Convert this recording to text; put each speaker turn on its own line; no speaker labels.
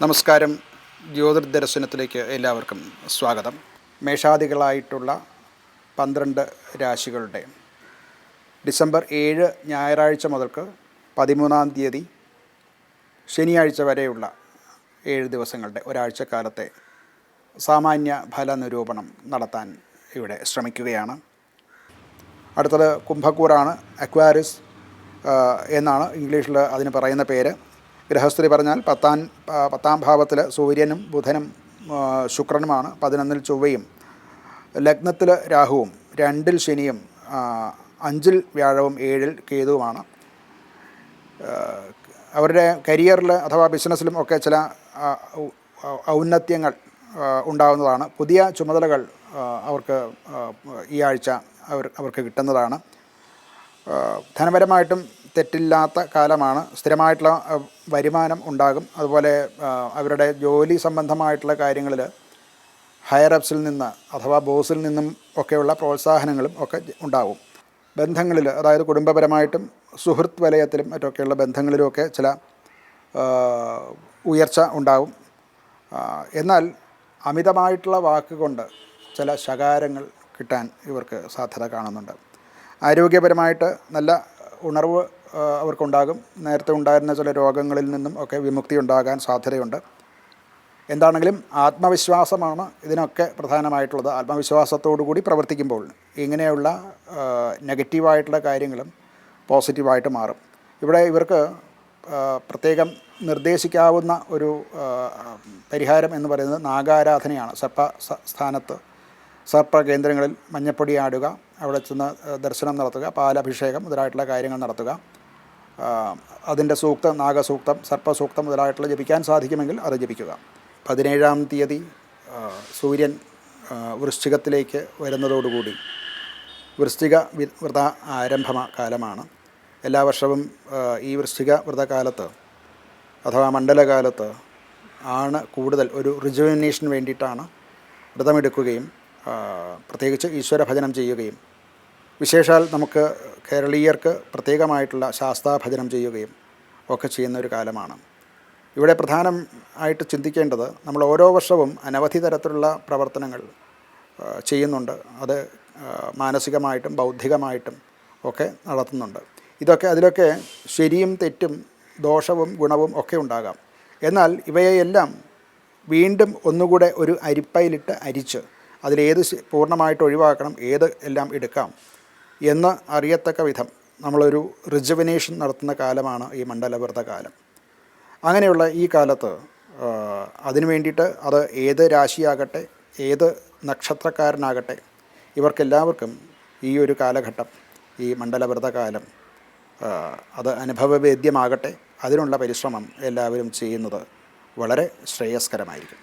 നമസ്കാരം. ജ്യോതിർദർശനത്തിലേക്ക് എല്ലാവർക്കും സ്വാഗതം. മേഷാദികളായിട്ടുള്ള പന്ത്രണ്ട് രാശികളുടെ ഡിസംബർ ഏഴ് ഞായറാഴ്ച മുതൽക്ക് പതിമൂന്നാം തീയതി ശനിയാഴ്ച വരെയുള്ള ഏഴ് ദിവസങ്ങളുടെ ഒരാഴ്ചക്കാലത്തെ സാമാന്യ ഫല നിരൂപണം നടത്താൻ ഇവിടെ ശ്രമിക്കുകയാണ്. അടുത്തത് കുംഭക്കൂറാണ് അക്വാരിസ് എന്നാണ് ഇംഗ്ലീഷിൽ അതിന് പറയുന്ന പേര്. ഗൃഹസ്ഥിതി പറഞ്ഞാൽ പത്താം പത്താം ഭാവത്തിൽ സൂര്യനും ബുധനും ശുക്രനുമാണ്. പതിനൊന്നിൽ ചൊവ്വയും ലഗ്നത്തിൽ രാഹുവും രണ്ടിൽ ശനിയും അഞ്ചിൽ വ്യാഴവും ഏഴിൽ കേതുവുമാണ്. അവരുടെ കരിയറിൽ അഥവാ ബിസിനസ്സിലും ഒക്കെ ചില ഔന്നത്യങ്ങൾ ഉണ്ടാകുന്നതാണ് പുതിയ ചുമതലകൾ അവർക്ക് ഈ ആഴ്ച അവർ അവർക്ക് കിട്ടുന്നതാണ്. ധനപരമായിട്ടും തെറ്റില്ലാത്ത കാലമാണ്. സ്ഥിരമായിട്ടുള്ള വരുമാനം ഉണ്ടാകും. അതുപോലെ അവരുടെ ജോലി സംബന്ധമായിട്ടുള്ള കാര്യങ്ങളിൽ ഹയർ അപ്സിൽ നിന്ന് അഥവാ ബോസിൽ നിന്നും ഒക്കെയുള്ള പ്രോത്സാഹനങ്ങളും ഒക്കെ ഉണ്ടാകും. ബന്ധങ്ങളിൽ അതായത് കുടുംബപരമായിട്ടും സുഹൃത്ത് വലയത്തിലും മറ്റൊക്കെയുള്ള ബന്ധങ്ങളിലുമൊക്കെ ചില ഉയർച്ച ഉണ്ടാകും. എന്നാൽ അമിതമായിട്ടുള്ള വാക്കുകൊണ്ട് ചില ശകാരങ്ങൾ കിട്ടാൻ ഇവർക്ക് സാധ്യത കാണുന്നുണ്ട്. ആരോഗ്യപരമായിട്ട് നല്ല ഉണർവ് അവർക്കുണ്ടാകും. നേരത്തെ ഉണ്ടായിരുന്ന ചില രോഗങ്ങളിൽ നിന്നും ഒക്കെ വിമുക്തി ഉണ്ടാകാൻ സാധ്യതയുണ്ട്. എന്താണെങ്കിലും ആത്മവിശ്വാസമാണ് ഇതിനൊക്കെ പ്രധാനമായിട്ടുള്ളത്. ആത്മവിശ്വാസത്തോടു കൂടി പ്രവർത്തിക്കുമ്പോൾ ഇങ്ങനെയുള്ള നെഗറ്റീവായിട്ടുള്ള കാര്യങ്ങളും പോസിറ്റീവായിട്ട് മാറും. ഇവിടെ ഇവർക്ക് പ്രത്യേകം നിർദ്ദേശിക്കാവുന്ന ഒരു പരിഹാരം എന്ന് പറയുന്നത് നാഗാരാധനയാണ്. സപ്പ സ്ഥാനത്ത് സർപ്പ കേന്ദ്രങ്ങളിൽ മഞ്ഞപ്പൊടി ആടുക അവിടെ ചെന്ന് ദർശനം നടത്തുക പാലഭിഷേകം മുതലായിട്ടുള്ള കാര്യങ്ങൾ നടത്തുക. അതിന്റെ സൂക്തം നാഗസൂക്തം സർപ്പസൂക്തം മുതലായിട്ടുള്ള ജപിക്കാൻ സാധിക്കുമെങ്കിൽ അത് ജപിക്കുക. പതിനേഴാം തീയതി സൂര്യൻ വൃശ്ചികത്തിലേക്ക് വരുന്നതോടുകൂടി. വൃശ്ചിക വ്രത ആരംഭ കാലമാണ്. എല്ലാ വർഷവും ഈ വൃശ്ചിക വ്രതകാലത്ത് അഥവാ മണ്ഡലകാലത്ത് ആണ് കൂടുതൽ ഒരു റിജുവിനേഷന് വേണ്ടിയിട്ടാണ് വ്രതമെടുക്കുകയും പ്രത്യേകിച്ച് ഈശ്വര ഭജനം ചെയ്യുകയും വിശേഷാൽ നമുക്ക് കേരളീയർക്ക് പ്രത്യേകമായിട്ടുള്ള ശാസ്താഭജനം ചെയ്യുകയും ഒക്കെ ചെയ്യുന്ന ഒരു കാലമാണ്. ഇവിടെ പ്രധാനം ആയിട്ട് ചിന്തിക്കേണ്ടത് നമ്മൾ ഓരോ വർഷവും അനവധി തരത്തിലുള്ള പ്രവർത്തനങ്ങൾ ചെയ്യുന്നുണ്ട്. അത് മാനസികമായിട്ടും ബൗദ്ധികമായിട്ടും ഒക്കെ നടത്തുന്നുണ്ട്. ഇതൊക്കെ അതിലൊക്കെ ശരിയും തെറ്റും ദോഷവും ഗുണവും ഒക്കെ ഉണ്ടാകാം. എന്നാൽ ഇവയെല്ലാം വീണ്ടും ഒന്നുകൂടെ ഒരു അരിപ്പയിലിട്ട് അരിച്ച് അതിലേത് പൂർണമായിട്ട് ഒഴിവാക്കണം ഏത് എല്ലാം എടുക്കാം എന്ന് അറിയത്തക്ക വിധം നമ്മളൊരു റിജുവിനേഷൻ നടത്തുന്ന കാലമാണ് ഈ മണ്ഡലവ്രത കാലം. അങ്ങനെയുള്ള ഈ കാലത്ത് അതിന് വേണ്ടിയിട്ട് അത് ഏത് രാശിയാകട്ടെ ഏത് നക്ഷത്രക്കാരനാകട്ടെ ഇവർക്കെല്ലാവർക്കും ഈ ഒരു കാലഘട്ടം ഈ മണ്ഡലവ്രതകാലം കാലം അത് അനുഭവവേദ്യമാകട്ടെ അതിനുള്ള പരിശ്രമം എല്ലാവരും ചെയ്യുന്നത് വളരെ ശ്രേയസ്കരമായിരിക്കും.